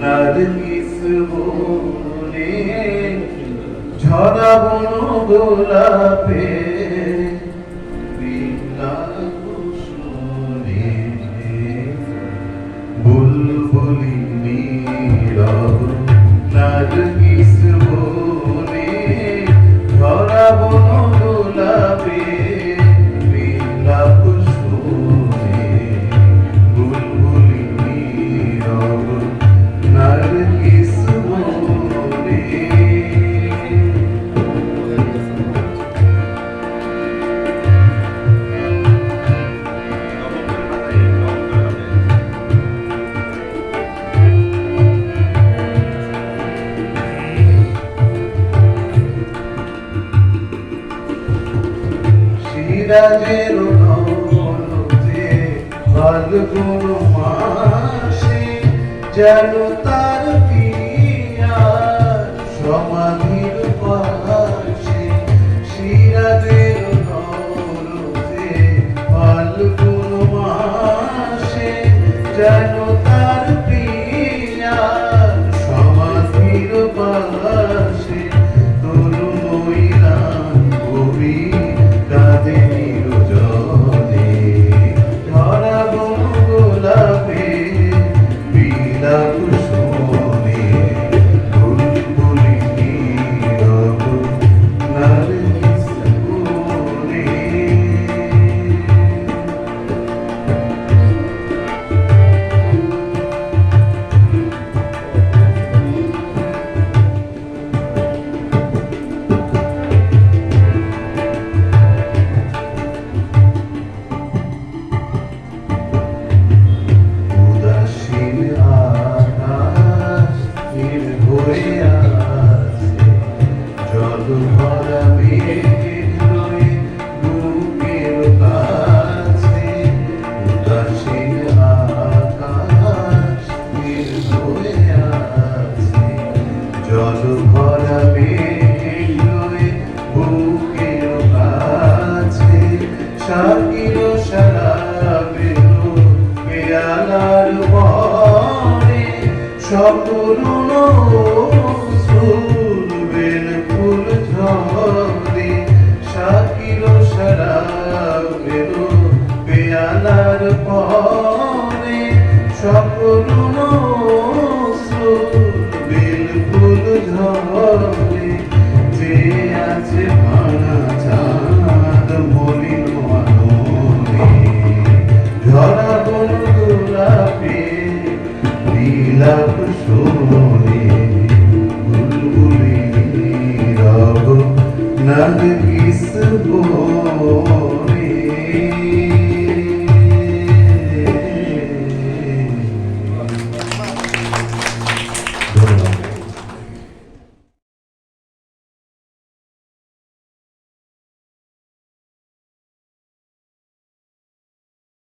নদী সুগুনে ঝরা বন গোলাপে বুলবুলি নীরব। গাজের নতে ফাল্গুন মাসে যেন তার পিয়া সমাধির পাশে শিরাজের নতে ফাল্গুন মাসে যেন তার পিয়া Oh